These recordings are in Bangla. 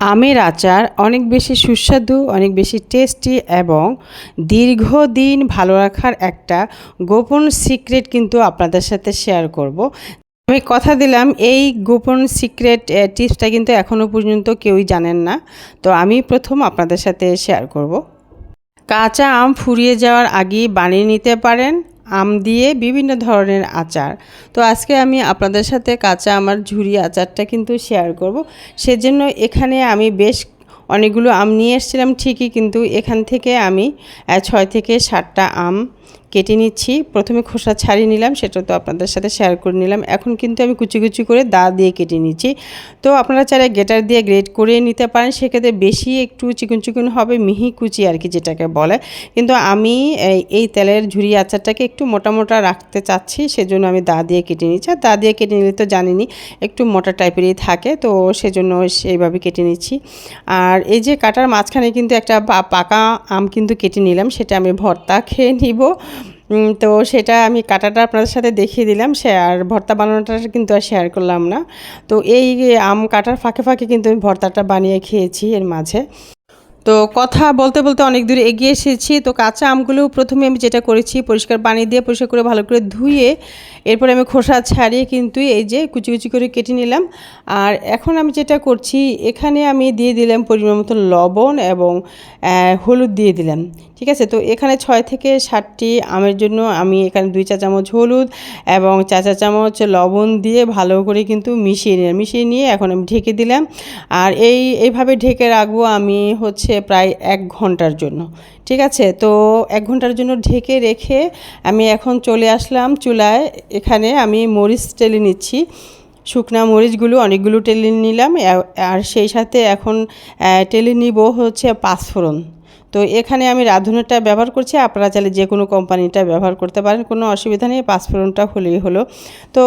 আমের আচার অনেক বেশি সুস্বাদু, অনেক বেশি টেস্টি এবং দীর্ঘদিন ভালো রাখার একটা গোপন সিক্রেট কিন্তু আপনাদের সাথে শেয়ার করব। আমি কথা দিলাম, এই গোপন সিক্রেট টিপসটা কিন্তু এখনও পর্যন্ত কেউই জানেন না। তো আমি প্রথম আপনাদের সাথে শেয়ার করব। কাঁচা আম ফুরিয়ে যাওয়ার আগেই বানিয়ে নিতে পারেন। আম দিয়ে বিভিন্ন ধরনের আচার। তো আজকে আমি আপনাদের সাথে কাঁচা আমার ঝুরি আচারটা কিন্তু শেয়ার করব। সেজন্য এখানে আমি বেশ অনেকগুলো আম নিয়ে এসেছিলাম, ঠিকই কিন্তু এখান থেকে আমি ছয় থেকে সাতটা আম কেটে নিচ্ছি। প্রথমে খোসা ছাড়িয়ে নিলাম, সেটা তো আপনাদের সাথে শেয়ার করে নিলাম। এখন কিন্তু আমি কুচি কুচি করে দা দিয়ে কেটে নিচ্ছি। তো আপনারা চাইলে গেটার দিয়ে গ্রেড করে নিতে পারেন, সেক্ষেত্রে বেশি একটু চিকন চিকন হবে, মিহি কুচি আর কি যেটাকে বলে। কিন্তু আমি এই- তেলের ঝুড়ি আচারটাকে একটু মোটা মোটা রাখতে চাচ্ছি, সেজন্য আমি দা দিয়ে কেটে নিচ্ছি। আর দা দিয়ে কেটে নিলে তো জানিনি একটু মোটা টাইপেরই থাকে, তো সেজন্য সেইভাবে কেটে নিচ্ছি। আর এই যে কাটার মাঝখানে কিন্তু একটা পাকা আম কিন্তু কেটে নিলাম, সেটা আমি ভর্তা খেয়ে নিব। তো সেটা আমি কাটাটা আপনাদের সাথে দেখিয়ে দিলাম। সে আর ভর্তা বানানোটা কিন্তু আর শেয়ার করলাম না। তো এই আম কাটার ফাঁকে ফাঁকে কিন্তু আমি ভর্তাটা বানিয়ে খেয়েছি এর মাঝে। তো কথা বলতে বলতে অনেক দূরে এগিয়ে এসেছি। তো কাঁচা আমগুলো প্রথমে আমি যেটা করেছি, পরিষ্কার পানি দিয়ে পরিষ্কার করে ভালো করে ধুয়ে এরপরে আমি খোসা ছাড়িয়ে কিন্তু এই যে কুচি কুচি করে কেটে নিলাম। আর এখন আমি যেটা করছি, এখানে আমি দিয়ে দিলাম পরিমাণ মতো লবণ এবং হলুদ দিয়ে দিলাম। ঠিক আছে? তো এখানে ছয় থেকে সাতটি আমের জন্য আমি এখানে দুই চা চামচ হলুদ এবং চা চা চামচ লবণ দিয়ে ভালো করে কিন্তু মিশিয়ে নিলাম। মিশিয়ে নিয়ে এখন আমি ঢেকে দিলাম। আর এই, এইভাবে ঢেকে রাখব আমি হচ্ছে প্রায় এক ঘণ্টার জন্য। ঠিক আছে? তো এক ঘণ্টার জন্য ঢেকে রেখে আমি এখন চলে আসলাম চুলায়। এখানে আমি মরিচ টেলে নিচ্ছি। শুকনা মরিচগুলো, অনেকগুলো টেলে নিলাম। আর সেই সাথে এখন টেলে নিব হচ্ছে পাঁচফোড়ন। তো এখানে আমি রাঁধুনিটা ব্যবহার করছি আপনারা চাইলে যে কোনো কোম্পানিটা ব্যবহার করতে পারেন কোনো অসুবিধা নেই পাঁচফোড়নটা হলেই হলো। তো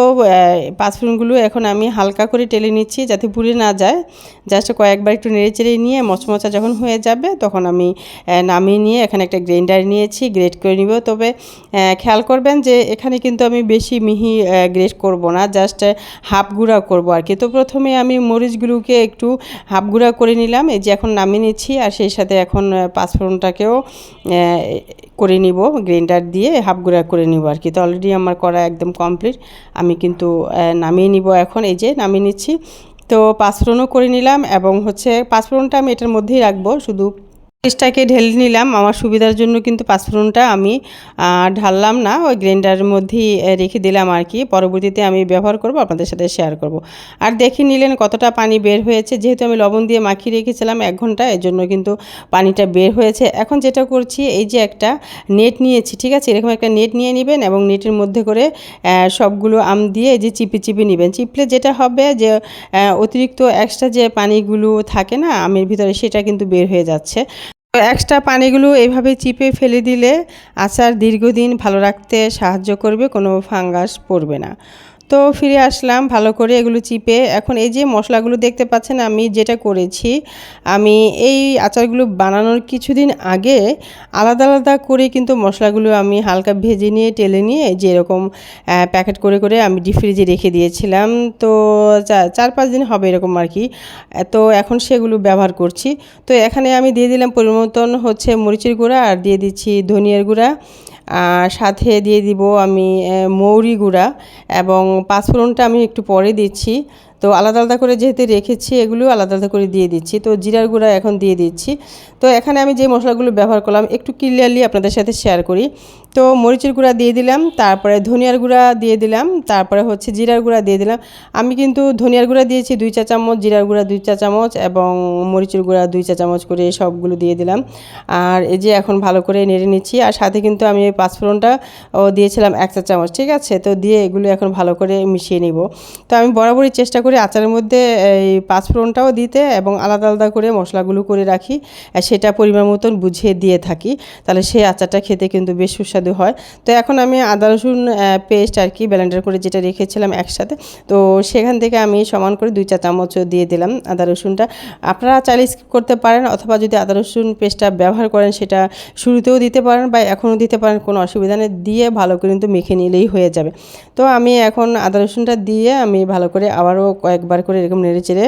পাঁচফোড়নগুলো এখন আমি হালকা করে টেলে নিচ্ছি যাতে পুড়ে না যায়। জাস্ট কয়েকবার একটু নেড়ে চেড়ে নিয়ে মচমচা যখন হয়ে যাবে তখন আমি নামিয়ে নিয়ে এখানে একটা গ্রাইন্ডার নিয়েছি গ্রেট করে নিব। তবে খেয়াল করবেন যে এখানে কিন্তু আমি বেশি মিহি গ্রেট করব না জাস্ট হাফ গুঁড়া করব আর কি। তো প্রথমে আমি মরিচগুলোকে একটু হাফ গুঁড়া করে নিলাম এই যে এখন নামিয়ে নিচ্ছি আর সেই সাথে এখন আহ, পাঁচফোড়নটাকেও করে নিব, গ্রাইন্ডার দিয়ে হাফ গুঁড়া করে নিব আর কি। তো অলরেডি আমার করা একদম কমপ্লিট আমি কিন্তু নামিয়ে নিব এখন, এই যে নামিয়ে নিচ্ছি। তো পাঁচফোড়নও করে নিলাম এবং হচ্ছে পাঁচফোড়নটা আমি এটার মধ্যেই রাখব, শুধু পেস্টটাকে ঢেলে নিলাম। আমার সুবিধার জন্য কিন্তু পাঁচফোড়নটা আমি ঢাললাম না। ওই গ্রাইন্ডারের মধ্যেই রেখে দিলাম আর কি। পরবর্তীতে আমি ব্যবহার করব, আপনাদের সাথে শেয়ার করব। আর দেখে নিলেন কতটা পানি বের হয়েছে। যেহেতু আমি লবণ দিয়ে মাখিয়ে রেখেছিলাম এক ঘণ্টা, এর জন্য কিন্তু পানিটা বের হয়েছে। এখন যেটা করছি, এই যে একটা নেট নিয়েছি, ঠিক আছে? এরকম একটা নেট নিয়ে নেবেন এবং নেটের মধ্যে করে সবগুলো আম দিয়ে যে চিপে চিপে নেবেন। চিপলে যেটা হবে যে অতিরিক্ত এক্সট্রা যে পানিগুলো থাকে না, আমের ভিতরে সেটা কিন্তু বের হয়ে যাচ্ছে। এক্সট্রা পানিগুলো এভাবে চিপে ফেলে দিলে আচার দীর্ঘদিন ভালো রাখতে সাহায্য করবে, কোনো ফাঙ্গাস পড়বে না। তো ফিরে আসলাম ভালো করে এগুলো চিপে। এখন এই যে মশলাগুলো দেখতে পাচ্ছেন, আমি যেটা করেছি, আমি এই আচারগুলো বানানোর কিছুদিন আগে আলাদা আলাদা করে কিন্তু মশলাগুলো আমি হালকা ভেজে নিয়ে, টেলে নিয়ে যে এরকম প্যাকেট করে করে আমি ডিপ ফ্রিজে রেখে দিয়েছিলাম। তো চার পাঁচ দিন হবে এরকম আর কি। তো এখন সেগুলো ব্যবহার করছি। তো এখানে আমি দিয়ে দিলাম পরিমাণ মতন হচ্ছে মরিচের গুঁড়া আর দিয়ে দিচ্ছি ধনিয়ার গুঁড়া। সাথে দিয়ে দিব আমি মৌরি গুঁড়া এবং পাঁচফোড়নটা আমি একটু পরে দিচ্ছি। তো আলাদা আলাদা করে যেহেতু রেখেছি, এগুলো আলাদা আলাদা করে দিয়ে দিচ্ছি। তো জিরার গুঁড়া এখন দিয়ে দিচ্ছি। তো এখানে আমি যে মশলাগুলো ব্যবহার করলাম, একটু ক্লিয়ারলি আপনাদের সাথে শেয়ার করি। তো মরিচের গুঁড়া দিয়ে দিলাম, তারপরে ধনিয়ার গুঁড়া দিয়ে দিলাম, তারপরে হচ্ছে জিরার গুঁড়া দিয়ে দিলাম। আমি কিন্তু ধনিয়ার গুঁড়া দিয়েছি দুই চা চামচ, জিরার গুঁড়া দুই চা চামচ এবং মরিচের গুঁড়া দুই চা চামচ করে সবগুলো দিয়ে দিলাম। আর এই যে এখন ভালো করে নেড়ে নিচ্ছি, আর সাথে কিন্তু আমি ওই পাঁচফোড়নটা দিয়েছিলাম এক চা চামচ, ঠিক আছে? তো দিয়ে এগুলো এখন ভালো করে মিশিয়ে নিব। তো আমি বরাবরই চেষ্টা করি আচারের মধ্যে এই পাঁচফোড়নটাও দিতে এবং আলাদা আলাদা করে মশলাগুলো করে রাখি সেটা পরিমাণ মতন বুঝিয়ে দিয়ে থাকি। তাহলে সেই আচারটা খেতে কিন্তু বেশ সুস্বাদু হয়। তো এখন আমি আদা, রসুন পেস্ট আর কি ব্লেন্ডার করে যেটা রেখেছিলাম একসাথে, তো সেখান থেকে আমি সমান করে দুই চা চামচ দিয়ে দিলাম আদা, রসুনটা। আপনারা চাইলে স্কিপ করতে পারেন অথবা যদি আদা, রসুন পেস্টটা ব্যবহার করেন সেটা শুরুতেও দিতে পারেন বা এখনও দিতে পারেন, কোনো অসুবিধা নেই, দিয়ে ভালো করে কিন্তু মেখে নিলেই হয়ে যাবে। তো আমি এখন আদা, রসুনটা দিয়ে আমি ভালো করে আবারও কয়েকবার করে এরকম নেড়ে চেড়ে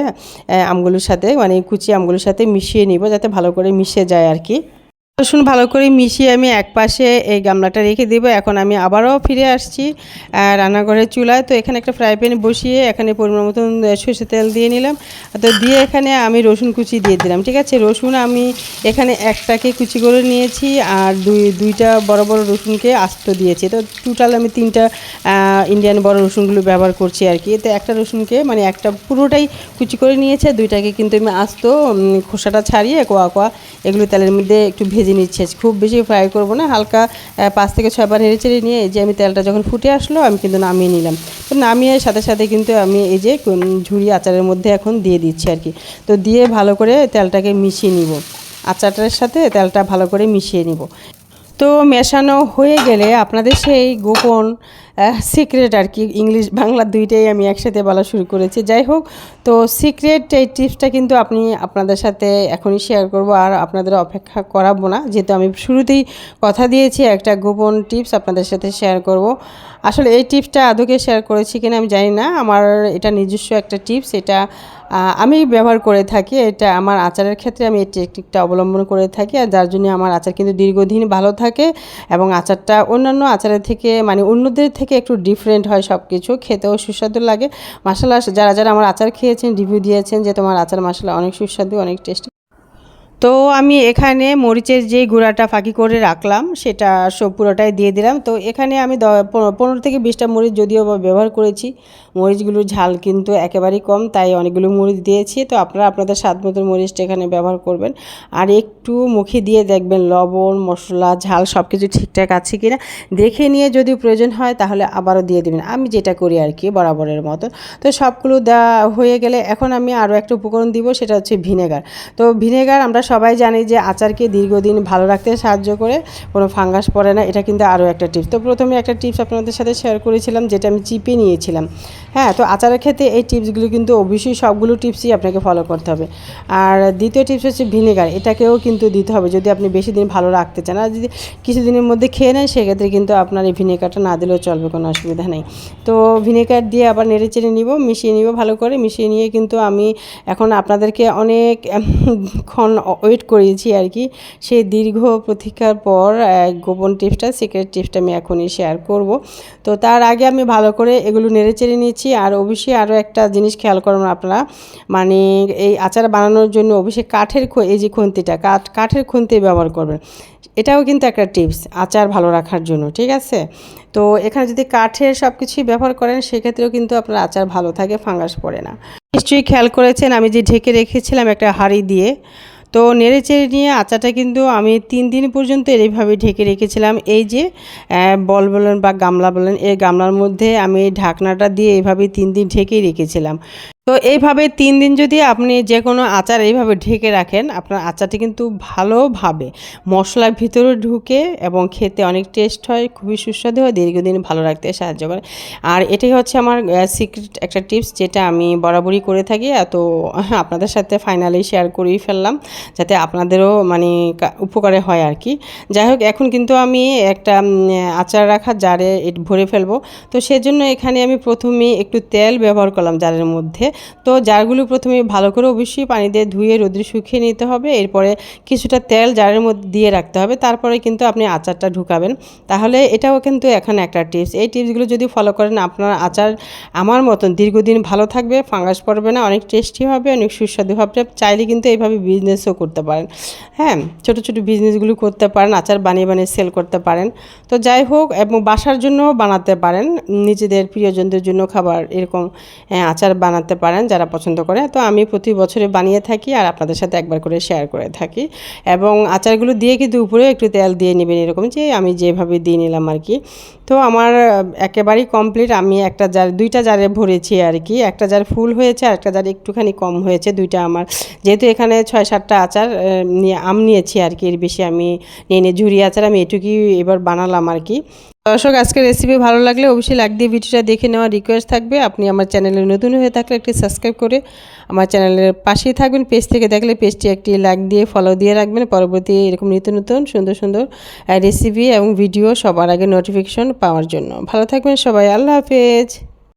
আমগুলোর সাথে মানে কুচি আমগুলোর সাথে মিশিয়ে নিব যাতে ভালো করে মিশে যায় আর কি। রসুন ভালো করে মিশিয়ে আমি এক পাশে এই গামলাটা রেখে দিব। এখন আমি আবারও ফিরে আসছি রান্নাঘরের চুলায়। তো এখানে একটা ফ্রাই প্যান বসিয়ে এখানে পরিমাণ মতন সর্ষে তেল দিয়ে নিলাম। তো দিয়ে এখানে আমি রসুন কুচি দিয়ে দিলাম, ঠিক আছে? রসুন আমি এখানে একটাকে কুচি করে নিয়েছি আর দুই, দুইটা বড় বড় রসুনকে আস্ত দিয়েছি। তো টোটাল আমি তিনটা ইন্ডিয়ান বড় রসুনগুলো ব্যবহার করছি আর কি। তো একটা রসুনকে মানে একটা পুরোটাই কুচি করে নিয়েছে, দুইটাকে কিন্তু আমি আস্ত খোসাটা ছাড়িয়ে কোয়া কোয়া এগুলো তেলের মধ্যে একটু ভেজে নিচ্ছে। খুব বেশি ফ্রাই করব না, হালকা পাঁচ থেকে ছয়বার নেড়ে চেড়ে নিয়ে এই যে আমি তেলটা যখন ফুটে আসলো, আমি কিন্তু নামিয়ে নিলাম। তো নামিয়ে সাথে সাথে কিন্তু আমি এই যে ঝুড়ি আচারের মধ্যে এখন দিয়ে দিচ্ছি আর কি। তো দিয়ে ভালো করে তেলটাকে মিশিয়ে নিব। আচারটার সাথে তেলটা ভালো করে মিশিয়ে নিব। তো মেশানো হয়ে গেলে আপনাদের সেই গোপন সিক্রেট আর কি ইংলিশ বাংলা দুইটাই আমি একসাথে বলা শুরু করেছি। যাই হোক, তো সিক্রেট এই টিপসটা কিন্তু আপনি আপনাদের সাথে এখনই শেয়ার করব আর আপনাদের অপেক্ষা করাবো না। যেহেতু আমি শুরুতেই কথা দিয়েছি, একটা গোপন টিপস আপনাদের সাথে শেয়ার করব। আসলে এই টিপসটা আদৌকে শেয়ার করেছি কিনা আমি জানি না। আমার এটা নিজস্ব একটা টিপস, এটা আমি ব্যবহার করে থাকি। এটা আমার আচারের ক্ষেত্রে আমি এই টেকনিকটা অবলম্বন করে থাকি আর যার জন্য আমার আচার কিন্তু দীর্ঘদিন ভালো থাকে এবং আচারটা অন্যান্য আচারের থেকে মানে অন্যদের থেকে একটু ডিফারেন্ট হয় সব কিছু খেতেও সুস্বাদু লাগে। মশলা যারা যারা আমার আচার খেয়েছেন রিভিউ দিয়েছেন যে তোমার আচার মশলা অনেক সুস্বাদু, অনেক টেস্টি তো আমি এখানে মরিচের যে গুঁড়াটা ফাঁকি করে রাখলাম, সেটা সব পুরোটাই দিয়ে দিলাম। তো এখানে আমি পনেরো থেকে বিশটা মরিচ যদিও ব্যবহার করেছি, মরিচগুলোর ঝাল কিন্তু একেবারেই কম, তাই অনেকগুলো মরিচ দিয়েছি। তো আপনারা আপনাদের স্বাদ মতো মরিচটা এখানে ব্যবহার করবেন। আর একটু মুখে দিয়ে দেখবেন লবণ, মশলা, ঝাল সব কিছু ঠিকঠাক আছে কিনা, দেখে নিয়ে যদি প্রয়োজন হয় তাহলে আবারও দিয়ে দেবেন। আমি যেটা করি আর কি, বরাবরের মতো। তো সবগুলো দেওয়া হয়ে গেলে এখন আমি আরও একটা উপকরণ দিব, সেটা হচ্ছে ভিনেগার। তো ভিনেগার আমরা সবাই জানি যে আচারকে দীর্ঘদিন ভালো রাখতে সাহায্য করে, কোনো ফাঙ্গাস পড়ে না, এটা কিন্তু আরও একটা টিপস। তো প্রথমে একটা টিপস আপনাদের সাথে শেয়ার করেছিলাম, যেটা আমি চিপে নিয়েছিলাম। হ্যাঁ তো আচারের ক্ষেত্রে এই টিপসগুলো কিন্তু অবশ্যই সবগুলো টিপসই আপনাকে ফলো করতে হবে। আর দ্বিতীয় টিপস হচ্ছে ভিনেগার, এটাকেও কিন্তু দিতে হবে যদি আপনি বেশি দিন ভালো রাখতে চান। আর যদি কিছুদিনের মধ্যে খেয়ে নেন, সেক্ষেত্রে কিন্তু আপনার এই ভিনেগারটা না দিলেও চলবে, কোনো অসুবিধা নেই। তো ভিনেগার দিয়ে আবার নেড়ে চেড়ে নিব, মিশিয়ে নিব ভালো করে। মিশিয়ে নিয়ে কিন্তু আমি এখন আপনাদেরকে অনেক ক্ষণ ওয়েট করিয়েছি আর কি। সেই দীর্ঘ প্রতীক্ষার পর গোপন টিপসটা সিক্রেট টিপসটা আমি এখনই শেয়ার করব। তো তার আগে আমি ভালো করে এগুলো নেড়ে চেড়ে নিয়েছি। আর অবশ্যই আরও একটা জিনিস খেয়াল করবেন আপনারা মানে এই আচার বানানোর জন্য অবশ্যই কাঠের এই যে খুন্তিটা, কাঠ, কাঠের খুন্তি ব্যবহার করবেন। এটাও কিন্তু একটা টিপস, আচার ভালো রাখার জন্য, ঠিক আছে? তো এখানে যদি কাঠের সব কিছুই ব্যবহার করেন, সেক্ষেত্রেও কিন্তু আপনার আচার ভালো থাকে, ফাঙ্গাস পড়ে না। নিশ্চয়ই খেয়াল করেছেন, আমি যে ঢেকে রেখেছিলাম একটা হাঁড়ি দিয়ে তো নেড়ে চেড়ে নিয়ে আচাটা কিন্তু আমি তিন দিন পর্যন্ত এইভাবে ঢেকে রেখেছিলাম। এই যে বল বলেন বা গামলা বলেন, এই গামলার মধ্যে আমি ঢাকনাটা দিয়ে এইভাবে তিন দিন ঢেকেই রেখেছিলাম। তো এইভাবে তিন দিন যদি আপনি যে কোনো আচার এইভাবে ঢেকে রাখেন, আপনার আচারটি কিন্তু ভালোভাবে মশলার ভিতরে ঢুকে এবং খেতে অনেক টেস্ট হয়, খুবই সুস্বাদু হয়, দীর্ঘদিন ভালো রাখতে সাহায্য করে। আর এটাই হচ্ছে আমার সিক্রেট একটা টিপস যেটা আমি বরাবরই করে থাকি। তো আপনাদের সাথে ফাইনালি শেয়ার করেই ফেললাম, যাতে আপনাদেরও মানে উপকারে হয় আর কি। যাই হোক, এখন কিন্তু আমি একটা আচার রাখা জারে ভরে ফেলব। তো সেজন্য এখানে আমি প্রথমে একটু তেল ব্যবহার করলাম জারের মধ্যে। তো জারগুলো প্রথমে ভালো করে অবশ্যই পানি দিয়ে ধুয়ে রোদ্রে শুকিয়ে নিতে হবে। এরপরে কিছুটা তেল জারের মধ্যে দিয়ে রাখতে হবে। তারপরে কিন্তু আপনি আচারটা ঢুকাবেন। তাহলে এটাও কিন্তু এখন একটা টিপস। এই টিপসগুলো যদি ফলো করেন আপনার আচার আমার মতন দীর্ঘদিন ভালো থাকবে ফাঙ্গাস পড়বে না অনেক টেস্টি হবে অনেক সুস্বাদু হবে। চাইলে কিন্তু এইভাবে বিজনেসও করতে পারেন। হ্যাঁ ছোটো ছোটো বিজনেসগুলো করতে পারেন আচার বানিয়ে বানিয়ে সেল করতে পারেন। তো যাই হোক এবং বাসার জন্য বানাতে পারেন। নিজেদের প্রিয়জনদের জন্য খাবার এরকম হ্যাঁ, আচার বানাতে পারেন। যারা পছন্দ করে। তো আমি প্রতি বছরে বানিয়ে থাকি আর আপনাদের সাথে একবার করে শেয়ার করে থাকি। এবং আচারগুলো দিয়ে কিন্তু উপরে একটু তেল দিয়ে নেবেন এরকম যে আমি যেভাবে দিয়ে নিলাম আর কি। তো আমার একেবারেই কমপ্লিট আমি একটা জার, দুইটা জারে ভরেছি আর কি একটা জার ফুল হয়েছে আর একটা জার একটুখানি কম হয়েছে। দুইটা আমার, যেহেতু এখানে ছয় সাতটা আচার নিয়ে, আম নিয়েছি আর কি এর বেশি আমি নিয়ে নিয়ে ঝুরি আচার আমি এটুকুই এবার বানালাম আর কি দর্শক, আজকের রেসিপি ভালো লাগলে অবশ্যই লাইক দিয়ে ভিডিওটা দেখে নেওয়ার রিকোয়েস্ট থাকবে। আপনি আমার চ্যানেলে নতুন হয়ে থাকলে একটি সাবস্ক্রাইব করে আমার চ্যানেলের পাশেই থাকবেন পেজ থেকে দেখলে পেজটি একটি লাইক দিয়ে ফলো দিয়ে রাখবেন। পরবর্তী এরকম নিত্য নতুন, সুন্দর সুন্দর রেসিপি এবং ভিডিও সবার আগে নোটিফিকেশন পাওয়ার জন্য। ভালো থাকবেন সবাই আল্লাহ হাফেজ।